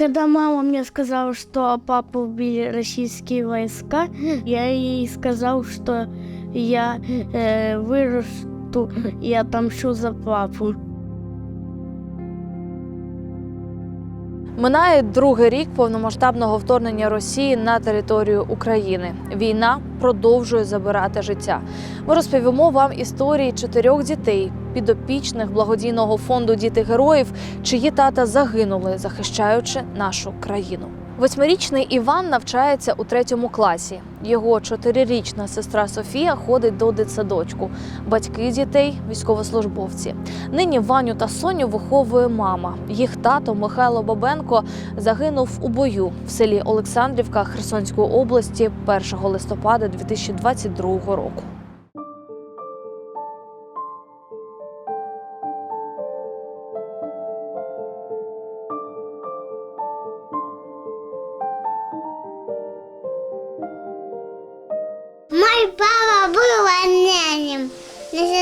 Когда мама мне сказала, что папу убили российские войска, я ей сказал, что я э, вырасту и отомщу за папу. Минає другий рік повномасштабного вторгнення Росії на територію України. Війна продовжує забирати життя. Ми розповімо вам історії чотирьох дітей, підопічних благодійного фонду Діти героїв, чиї тата загинули, захищаючи нашу країну. Восьмирічний Іван навчається у третьому класі. Його чотирирічна сестра Софія ходить до дитсадочку. Батьки дітей військовослужбовці. Нині Ваню та Соню виховує мама. Їх тато Михайло Бабенко загинув у бою в селі Олександрівка Херсонської області 1 листопада 2022 року.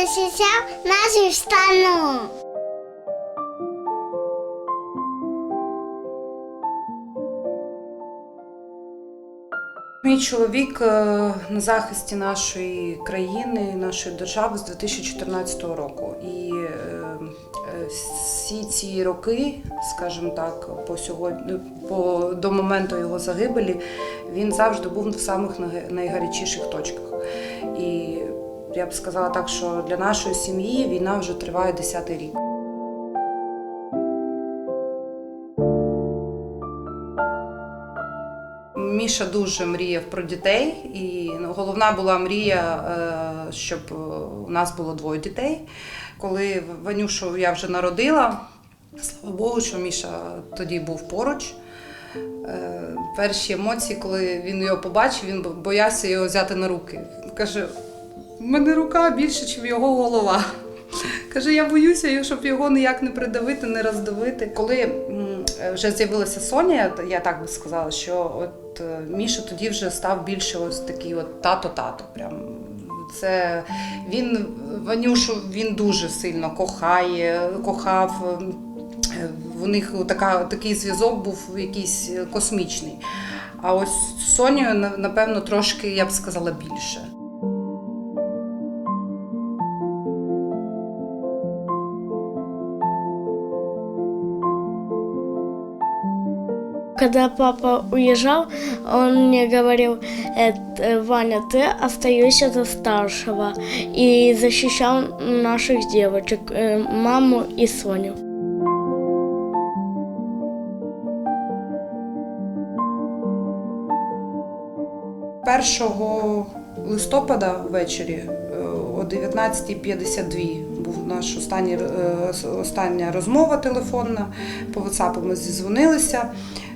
Но защищал нашу страну. Мій чоловік е, на захисті нашої країни, нашої держави з 2014 року. І е, е, всі ці роки, скажімо так, по сьогодні, по, до моменту його загибелі, він завжди був в самих найгарячіших точках. І я б сказала так, що для нашої сім'ї війна вже триває 10 рік. Міша дуже мріяв про дітей, і ну, головна була мрія, е, щоб е, у нас було двоє дітей. Коли Ванюшу я вже народила, слава Богу, що Міша тоді був поруч. Е, Перші емоції, коли він його побачив, він боявся його взяти на руки. Каже: в мене рука більше, ніж його голова. Каже, я боюся, щоб його ніяк не придавити, не роздавити. Коли вже з'явилася Соня, я так би сказала, що от е, Міша тоді вже став більше ось такий от тато-тато. Прям це він Ванюшу він дуже сильно кохає, кохав. У них така, такий зв'язок був якийсь космічний. А ось з Сонею, напевно, трошки, я б сказала, більше. Когда папа уезжал, он мне говорил, «Э, Ваня, ты остаешься за старшего и защищал наших девочек, э, маму и Соню. 1 листопада ввечері е, о 19.52 був наш останній, е, остання розмова телефонна. По WhatsApp ми зізвонилися.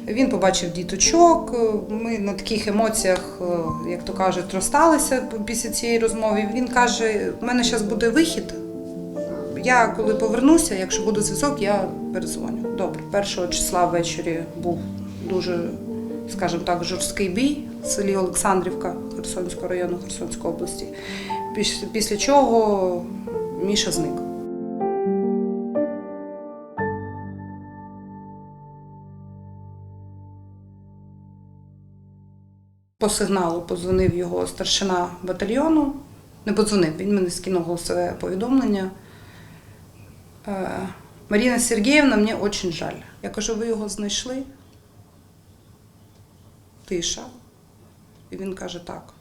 Він побачив діточок. Ми на таких емоціях, е, як то кажуть, розсталися після цієї розмови. Він каже: у мене зараз буде вихід. Я коли повернуся, якщо буде зв'язок, я перезвоню. Добре, першого числа ввечері був дуже, скажімо так, жорсткий бій в селі Олександрівка Херсонського району Херсонської області. Після чого Міша зник. По сигналу подзвонив його старшина батальйону. Не подзвонив, він мені скинув голосове повідомлення. Е, Маріна Сергіївна, мені дуже жаль. Я кажу, ви його знайшли? Тиша. І він каже, так.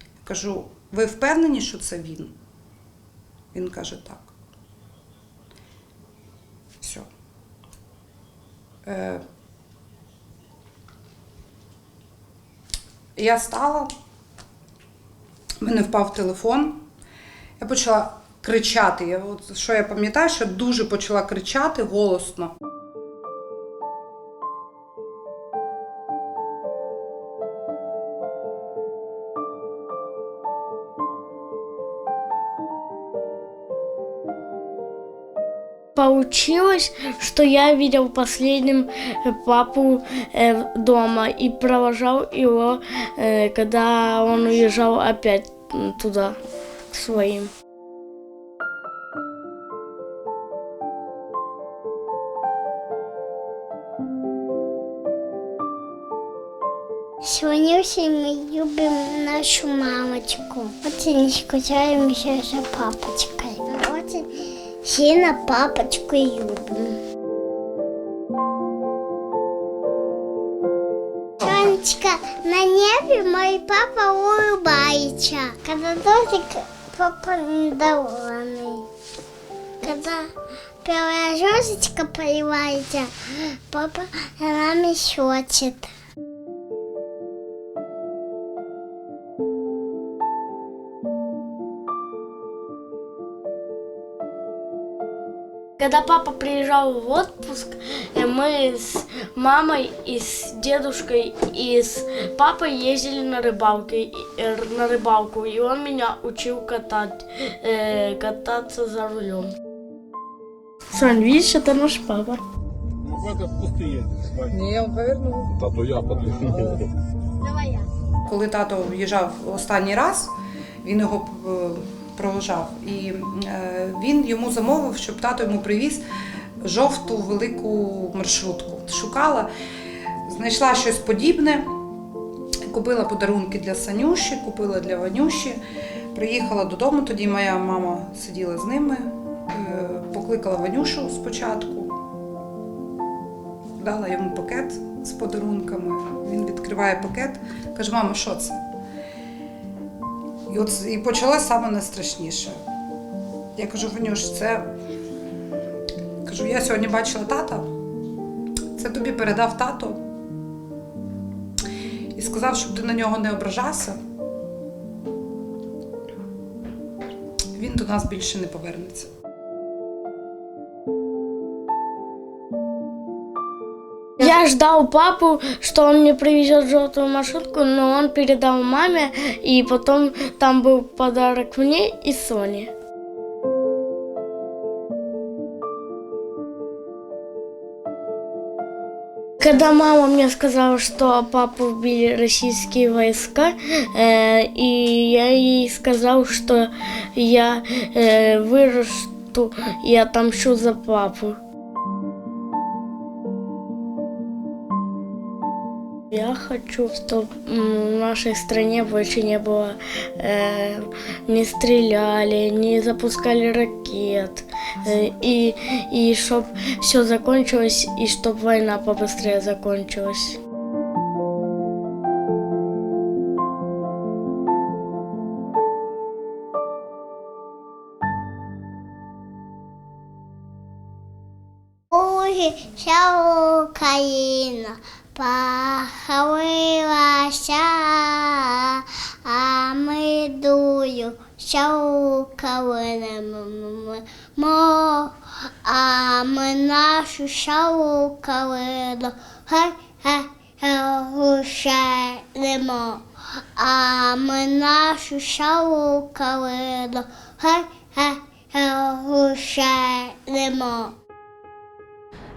Я кажу, ви впевнені, що це він? Він каже, так. Все. Я стала, в мене впав телефон. Я почала кричати. Я, от, що я пам'ятаю, що дуже почала кричати голосно. получилось, что я видел последним э, папу э, дома и провожал его, э, когда он уезжал опять туда своим. Сегодня все мы любим нашу мамочку. Очень сейчас за папочкой. Очень сильно папочку любим. Сонечка, на небе мой папа улыбается. Когда дождик, папа недовольный. Когда первая звездочка появляется, папа за нами шутит. Когда папа приезжал в отпуск, э, мы с мамой и с дедушкой и с папой ездили на рыбалку, и- э, на рыбалку, и он меня учил катать, э, кататься за рулем. Сонь, видишь, это наш папа. Ну, в это в кусты едешь, Вань. Ні, він повернув. Та то я подвигну. Давай я. Коли тато в'їжджав останній раз, він його провожав. І е, він йому замовив, щоб тато йому привіз жовту велику маршрутку. Шукала, знайшла щось подібне, купила подарунки для Санюші, купила для Ванюші. Приїхала додому, тоді моя мама сиділа з ними, е, покликала Ванюшу спочатку, дала йому пакет з подарунками. Він відкриває пакет, каже: мама, що це? І от і почалось саме найстрашніше. Я кажу, Ванюш, це кажу, я сьогодні бачила тата. Це тобі передав тато. І сказав, щоб ти на нього не ображався. Він до нас більше не повернеться. Я ждал папу, что он мне привезет желтую маршрутку, но он передал маме, и потом там был подарок мне и Соне. Когда мама мне сказала, что папу убили российские войска, э, и я ей сказал, что я э, вырасту и отомщу за папу. Я хочу, чтобы в нашей стране больше не было, э, не стреляли, не запускали ракет, э, и, и чтобы все закончилось, и чтобы война побыстрее закончилась. Ой, вся Похилилася, а ми дую, вся мо, а ми нашу Україну, хай, хай, гушаємо, а ми нашу вся Україну, хай, хай, гушаємо.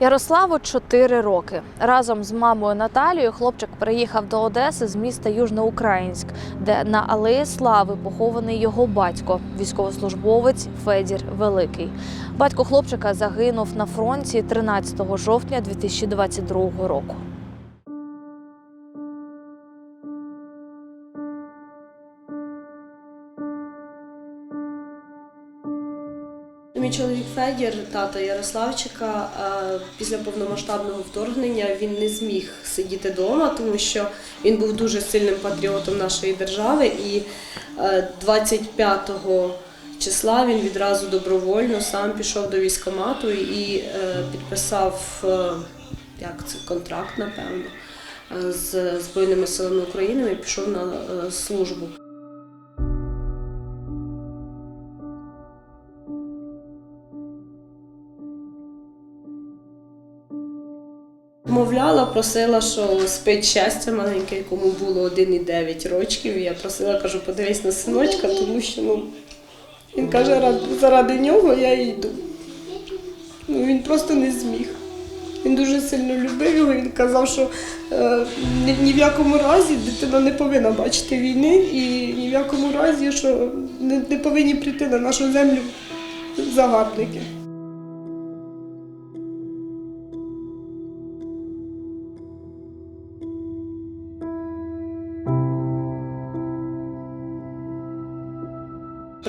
Ярославу 4 роки. Разом з мамою Наталією хлопчик приїхав до Одеси з міста Южноукраїнськ, де на Алеї Слави похований його батько, військовослужбовець Федір Великий. Батько хлопчика загинув на фронті 13 жовтня 2022 року. Мій чоловік Федір, тато Ярославчика, е, після повномасштабного вторгнення він не зміг сидіти вдома, тому що він був дуже сильним патріотом нашої держави. І е, 25 числа він відразу добровольно сам пішов до військкомату і е, підписав е, як це, контракт, напевно, е, з Збройними силами України і пішов на е, службу. Мовляла, просила, що спить щастя маленьке, якому було 1,9 років. Я просила, кажу, подивись на синочка, тому що ну, він каже, заради нього я йду. Ну, він просто не зміг. Він дуже сильно любив його. Він казав, що е, ні, ні в якому разі дитина не повинна бачити війни, і ні в якому разі, що не, не повинні прийти на нашу землю загарбники.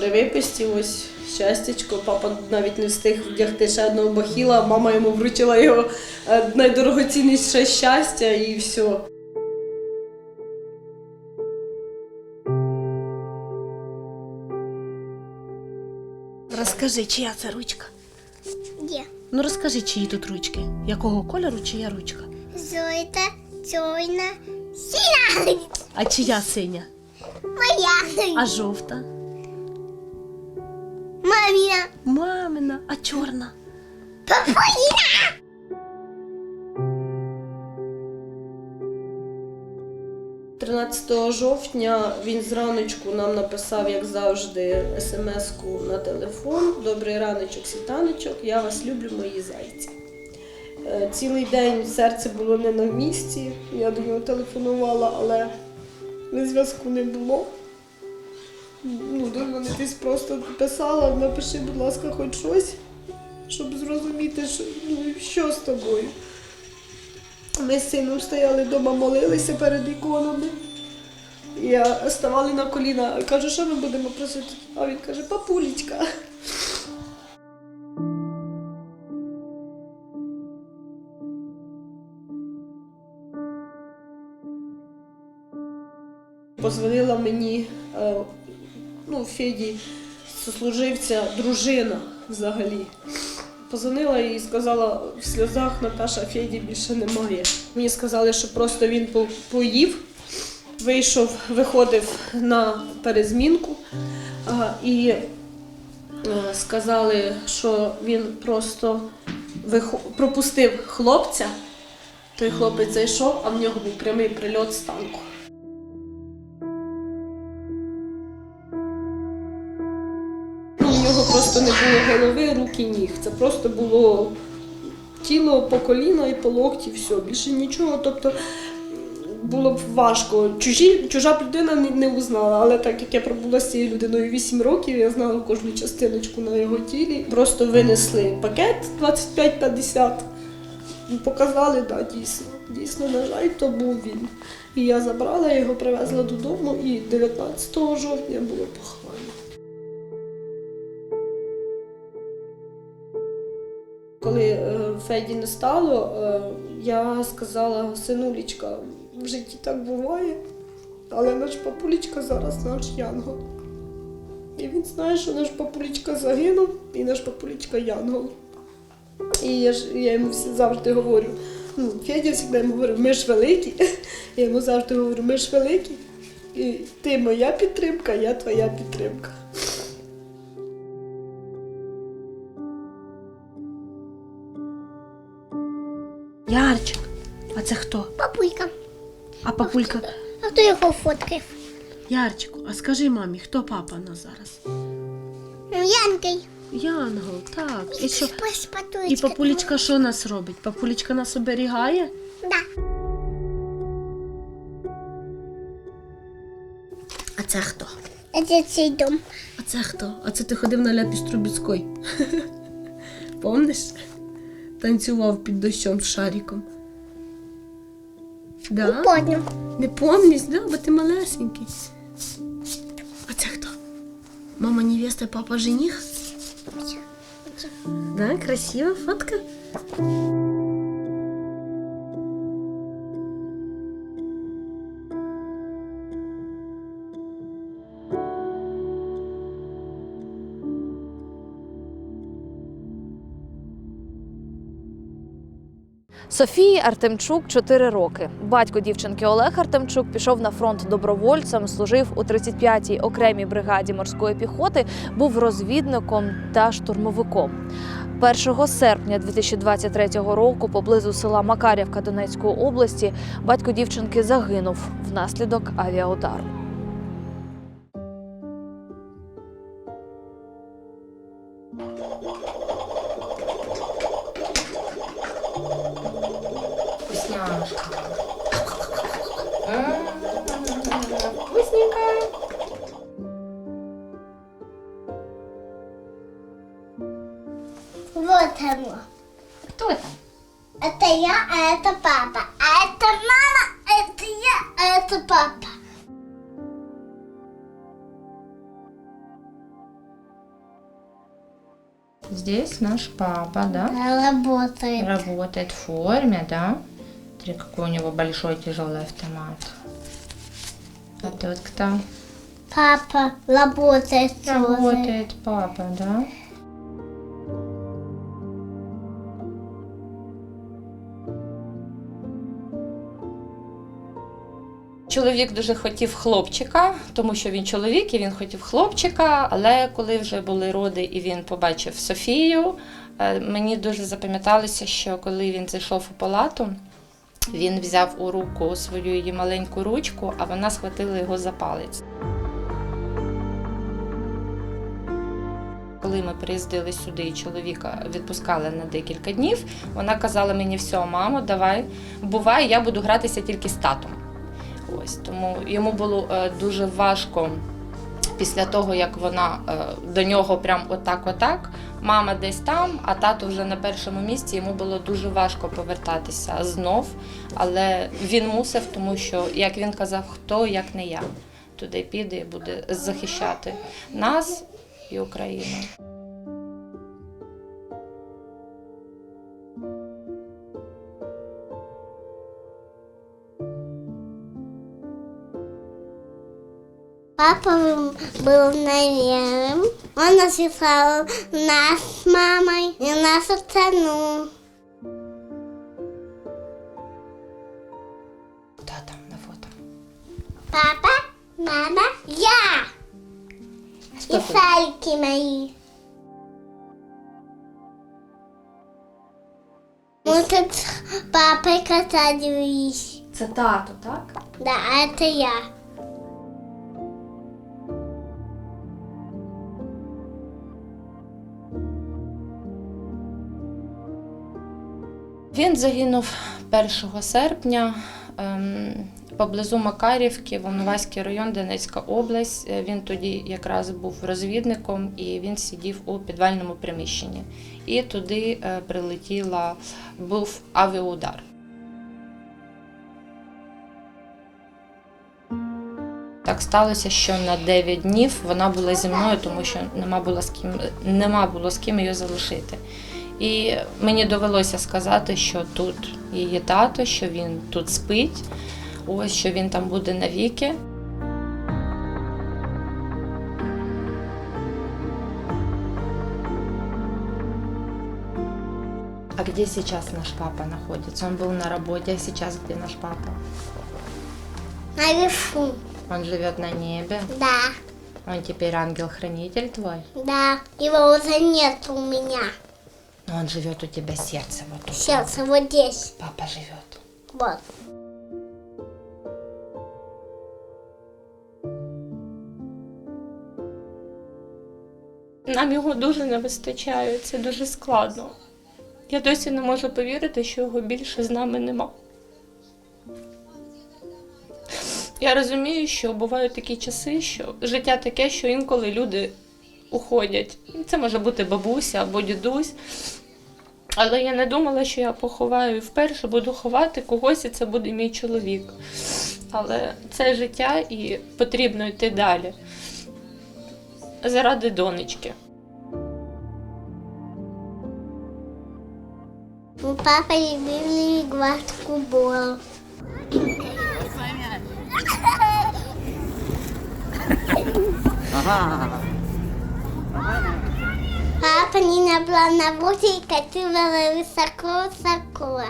При виписці ось щастячко. Папа навіть не встиг вдягти ще одного бахіла, мама йому вручила його е, найдорогоцінніше щастя і все. Розкажи, чия це ручка? Є. Ну розкажи, чиї тут ручки. Якого кольору чия ручка? Зойта, чорна, сіна. А чия синя? Моя. А жовта? Мамина, а чорна? Папуїна. 13 жовтня він зраночку нам написав, як завжди, смс-ку на телефон. Добрий раночок, світаночок, я вас люблю, мої зайці. Е, Цілий день серце було не на місці. Я до нього телефонувала, але зв'язку не було. Ну, до мене десь просто писала, напиши, будь ласка, хоч щось, щоб зрозуміти, що, ну, що з тобою. Ми з сином стояли вдома, молилися перед іконами. Я ставали на коліна, кажу, що ми будемо просити? А він каже, папулечка. Позвонила мені, е, ну, Феді, сослуживця, дружина взагалі. Позвонила і сказала в сльозах Наташа Феді більше немає. Мені сказали, що просто він поїв, вийшов, виходив на перезмінку і е, сказали, що він просто пропустив хлопця. Той хлопець зайшов, а в нього був прямий прильот з танку. Не було голови, рук і ніг. Це просто було тіло по коліна і по локті, все, більше нічого. Тобто було б важко. Чужі, чужа б людина не, не узнала, але так як я пробула з цією людиною 8 років, я знала кожну частиночку на його тілі. Просто винесли пакет 25-50. Показали, да, дійсно. Дійсно, на жаль, то був він. І я забрала його, привезла додому, і 19 жовтня було поховання. Феді не стало, е, я сказала, синулічка, в житті так буває, але наш папулічка зараз наш янгол. І він знає, що наш папулічка загинув, і наш папулічка янгол. І я ж я йому завжди говорю, ну, Федя завжди йому говорив, ми ж великі. Я йому завжди говорю, ми ж великі. І ти моя підтримка, я твоя підтримка. Ярчик. А це хто? Папулька. А папулька? А хто його фоткав? Ярчику, а скажи мамі, хто папа у нас зараз? Ну, Янгол, так. І що? І папулечка що нас робить? Папулечка нас оберігає? Да. А це хто? Це цей дом. А це хто? А це ти ходив на ляпіс Трубіцької. Помниш? Танцював під дощом з шариком. Да? Понял. Не помніш, да? бо ти малесенький. А це хто? Мама невеста, папа жених? Да, красива фотка? Софії Артемчук 4 роки. Батько дівчинки Олег Артемчук пішов на фронт добровольцем, служив у 35-й окремій бригаді морської піхоти, був розвідником та штурмовиком. 1 серпня 2023 року поблизу села Макарівка Донецької області батько дівчинки загинув внаслідок авіаудару. просто папа. Здесь наш папа, да? да работает. Работает в форме, да? Смотри, какой у него большой тяжелый автомат. А тут кто? Папа работает. Работает тоже. папа, да? Чоловік дуже хотів хлопчика, тому що він чоловік і він хотів хлопчика. Але коли вже були роди і він побачив Софію, е, мені дуже запам'яталося, що коли він зайшов у палату, він взяв у руку свою її маленьку ручку, а вона схватила його за палець. Коли ми приїздили сюди, і чоловіка відпускали на декілька днів, вона казала мені: все, мамо, давай, бувай, я буду гратися тільки з татом. Ось тому йому було е, дуже важко після того, як вона е, до нього прям отак-отак. Мама десь там, а тато вже на першому місці. Йому було дуже важко повертатися знов. Але він мусив, тому що, як він казав, хто як не я туди піде і буде захищати нас і Україну. Папа был наверным. Он написал нас с мамой и нашу страну. Кто там на фото? Папа, мама, я Что и ты? сальки мои. Мы тут с папой катались. Це тато, так? Да, это я. Він загинув 1 серпня ем, поблизу Макарівки, Волноваський район, Донецька область. Е, Він тоді якраз був розвідником і він сидів у підвальному приміщенні. І туди е, прилетіла, був авіаудар. Так сталося, що на 9 днів вона була зі мною, тому що нема було з ким, нема було з ким її залишити. І мені довелося сказати, що тут її тато, що він тут спить, ось що він там буде навіки. А где сейчас наш папа находится? Он был на работе, а сейчас где наш папа? Наверху. Он живет на небе. Да, Он теперь ангел-хранитель твой. да. Его уже нет у меня. Но он живет у тебя сердце вот тут. Сердце вот здесь. Папа живет. Вот. Нам його дуже не вистачає, це дуже складно. Я досі не можу повірити, що його більше з нами нема. Я розумію, що бувають такі часи, що життя таке, що інколи люди уходять. Це може бути бабуся або дідусь. Але я не думала, що я поховаю і вперше буду ховати когось, і це буде мій чоловік. Але це життя і потрібно йти далі. Заради донечки. Папа любили играть в футбол. Папа не была на работе и катила высоко-высоко.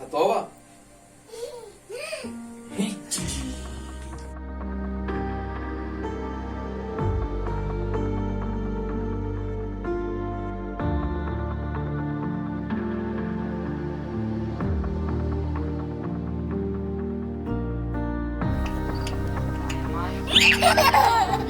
Готова? Не хотела.